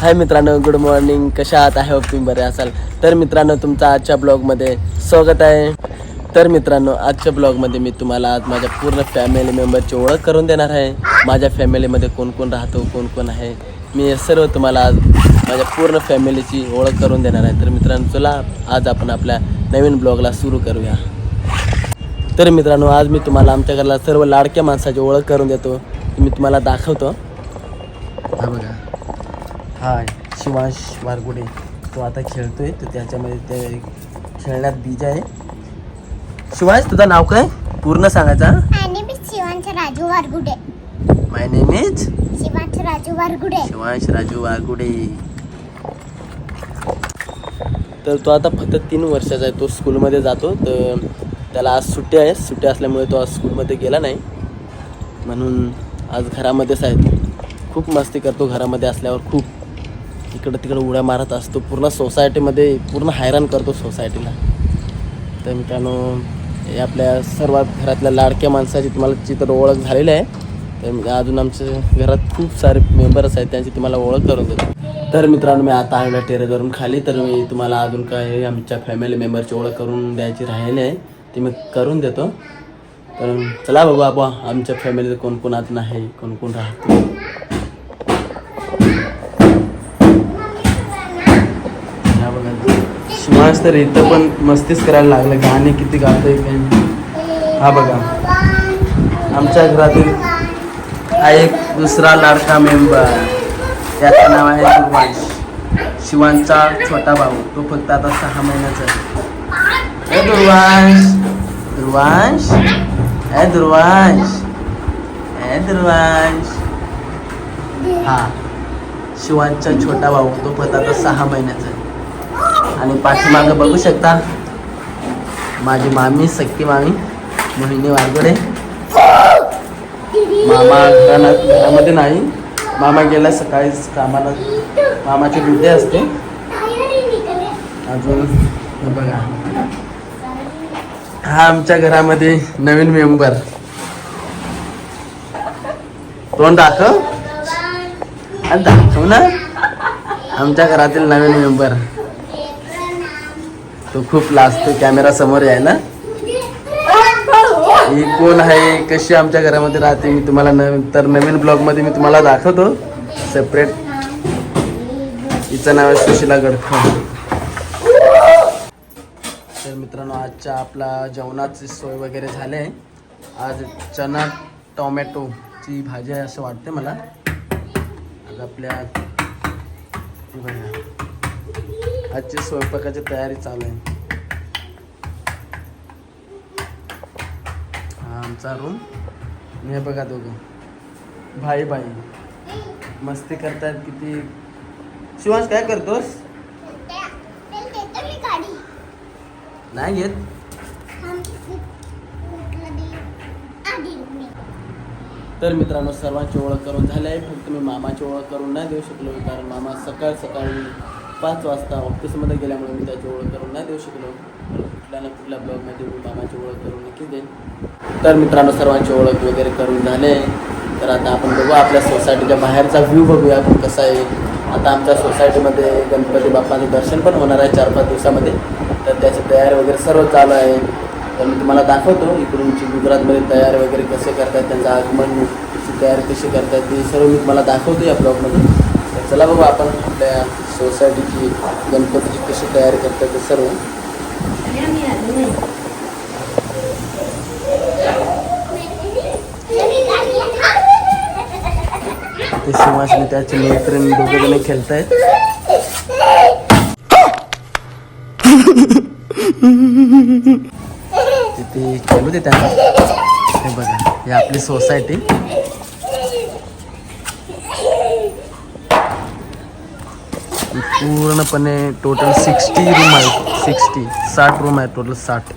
हाय मित्रांनो good morning कशा आहात? आय होप तुम्ही बरे असाल. तर मित्रांनो तुमचं आजच्या ब्लॉगमध्ये स्वागत आहे. तर मित्रांनो आजच्या ब्लॉगमध्ये मी तुम्हाला आज माझ्या पूर्ण फॅमिली मेंबरची ओळख करून देणार आहे. माझ्या फॅमिलीमध्ये कोण कोण राहतो कोण कोण आहे? मी सर्व तुम्हाला आज माझ्या पूर्ण फॅमिलीची ओळख करून देणार आहे. तर मित्रांनो चला आज आपण आपल्या नवीन ब्लॉगला सुरू करूया. तर मित्रांनो आज मी तुम्हाला आमच्या घराला सर्व लाडक्या माणसाची ओळख करून देतो. मी तुम्हाला दाखवतो. हा बघा. हाय शिवांश वारगुडे. तो आता खेळतोय तर त्याच्यामध्ये ते खेळण्यात बीज आहे. शिवांश तुझं नाव काय? पूर्ण सांगायचा Shivansh Raju Wargude. My name is Shivansh Raju Wargude. Shivansh Raju Wargude. तर तो आता फक्त तीन वर्षाचा आहे तो स्कूलमध्ये जातो तर त्याला आज सुट्टी आहे. सुट्टी असल्यामुळे तो आज स्कूलमध्ये गेला नाही. म्हणून आज घरामध्येच आहे. खूप मस्ती करतो घरामध्ये असल्यावर खूप. इकडं तिकडं उड्या मारत असतो. पूर्ण सोसायटीमध्ये पूर्ण हैराण करतो सोसायटीला तर मित्रांनो हे आपल्या सर्वात घरातल्या लाडक्या माणसाची तुम्हाला चित्र ओळख झालेली आहे. तर अजून आमच्या घरात खूप सारे मेंबर्स आहेत त्यांची तुम्हाला ओळख करून देतो. तर मित्रांनो मी आता आलेल्या टेरेसवरून खाली तर मी तुम्हाला अजून काय आमच्या फॅमिली मेंबरची ओळख करून द्यायची राहिली आहे. ती मी करून देतो. तर चला बघू आपण आमच्या फॅमिलीत कोण कोण आत नाही कोण कोण राहतो. आज तर इथं पण मस्तीच करायला लागलं. गाणे किती गातोय काय हा बघा. आमच्या घरातील हा एक दुसरा लाडका मेंबर. त्याचं नाव आहे दुर्वांश शिवांचा छोटा भाऊ. तो फक्त आता सहा महिन्याचा आहे. ए दुर्वांश. दुर्वांश? ए दुर्वांश. ए दुर्वांश. हा. शिवांचा छोटा भाऊ. तो फक्त आता सहा महिन्याचा आहे. आणि पाठीमागं बघू शकता माझी मामी सक्की मामी मोहिनी वारगडे. मामा घराला घरामध्ये नाही. मामा गेला सकाळीच कामाला. मामाची ड्युटी असते. अजून बघा. हा आमच्या घरामध्ये नवीन मेंबर. तोंड दाखव. दाखव ना. आमच्या घरातील नवीन मेंबर. तो खूप लाजतो कॅमेरा समोर यायला. ही कोण आहे? कशी आमच्या घरामध्ये राहते? मी तुम्हाला नंतर नवीन ब्लॉगमध्ये मी तुम्हाला दाखवतो. सेपरेट हिचं नाव आहे सुशिला गडखा तर मित्रांनो आजच्या आपला जेवणाची सोय वगैरे झाले आहे. आज चना टोमॅटोची भाजी आहे असं वाटते मला. आज आपल्या आजची स्वयंपाकाची तयारी चालू आहे. हा आमचा रूम मी हे बघा दोघं. भाई भाई. मस्ती करतात किती. शिवांश काय करतोस? नाही येत तर मित्रांनो सर्वांची ओळख करून झाली आहे. फक्त मी मामाची ओळख करून नाही देऊ शकलो कारण मामा सकाळ सकाळी पाच वाजता ऑफिसमध्ये गेल्यामुळे मी त्याची ओळख करून नाही देऊ शकलो. तर कुठल्या ना कुठल्या ब्लॉगमध्ये मी मामाची ओळख करून नक्की देईन. तर मित्रांनो सर्वांची ओळख वगैरे करून झाले. तर आता आपण बघू आपल्या सोसायटीच्या बाहेरचा व्ह्यू बघूया आपण कसा आहे. आता आमच्या सोसायटीमध्ये गणपती बाप्पाचं दर्शन पण होणार आहे चार पाच दिवसामध्ये. तर त्याची तयारी वगैरे सर्व चालू आहे. तर मी तुम्हाला दाखवतो इकडूनची गुजरातमध्ये तयारी वगैरे कसे करतात त्यांचं आगमन तयारी कशी करतात ते सर्व मी तुम्हाला दाखवतो या ब्लॉगमध्ये तर चला बघू आपण आपल्या सोसायटीची गणपतीची कशी तयारी करतात ते सर्व. ते शिवासने त्याचे मैत्रीण दोघे जण खेळत आहेत तिथे खेळू दे त्यांना. हे बघा हे आपली सोसायटी. पूर्णपणे टोटल सिक्स्टी रूम आहे सिक्स्टी साठ रूम आहे टोटल साठ.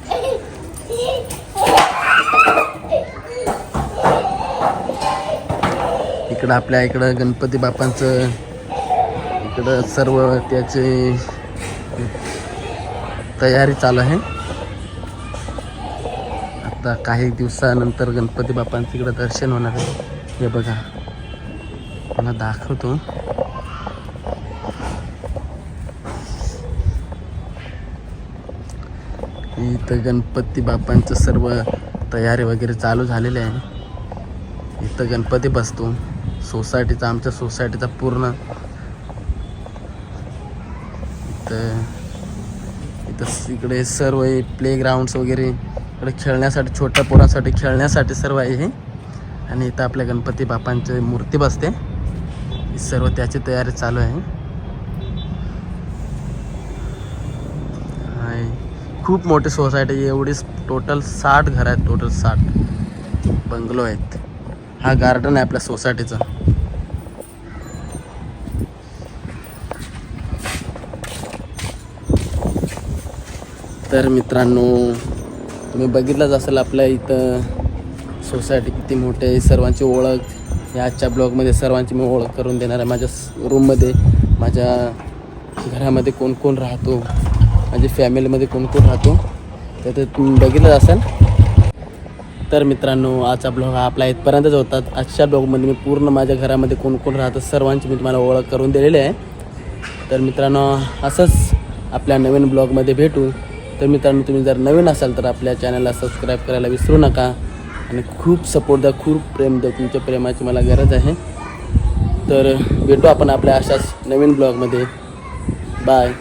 इकडं आपल्या इकडं गणपती बापांचं इकडं सर्व त्याचे तयारी चालू आहे. आता काही दिवसानंतर गणपती बाप्पांचं इकडं दर्शन होणार आहे. हे बघा. मला दाखवतो. इथं गणपती बाप्पांचं सर्व तयारी वगैरे चालू झालेली आहे. इथं गणपती बसतो. सोसायटीचा आमच्या सोसायटीचा पूर्ण. इथं इथं इकडे सर्व आहे प्लेग्राऊंड्स वगैरे इकडे खेळण्यासाठी छोट्या पोरांसाठी खेळण्यासाठी सर्व आहे हे. आणि इथं आपल्या गणपती बाप्पांची मूर्ती बसते. ही सर्व त्याची तयारी चालू आहे. खूप मोठी सोसायटी आहे. एवढीच टोटल साठ घरं आहेत. टोटल साठ बंगलो आहेत. हा गार्डन आहे आपल्या सोसायटीचा. तर मित्रांनो तुम्ही बघितलंच असेल आपल्या इथं सोसायटी किती मोठी आहे. सर्वांची ओळख या आजच्या ब्लॉगमध्ये सर्वांची मी ओळख करून देणार आहे. माझ्या रूममध्ये माझ्या घरामध्ये कोण कोण राहतो? माझ्या फॅमिलीमध्ये कोण कोण राहतो तर ते तुम्ही बघितलंच असाल. तर मित्रांनो आजचा ब्लॉग हा आपला इथपर्यंतच होतात आजच्या ब्लॉगमध्ये मी पूर्ण माझ्या घरामध्ये कोण कोण राहतं सर्वांची मी तुम्हाला ओळख करून दिलेली आहे. तर मित्रांनो असंच आपल्या नवीन ब्लॉगमध्ये भेटू. तर मित्रांनो तुम्ही जर नवीन असाल तर आपल्या चॅनलला सबस्क्राईब करायला विसरू नका. आणि खूप सपोर्ट द्या खूप प्रेम द्या तुमच्या प्रेमाची मला गरज आहे. तर भेटू आपण आपल्या अशाच नवीन ब्लॉगमध्ये बाय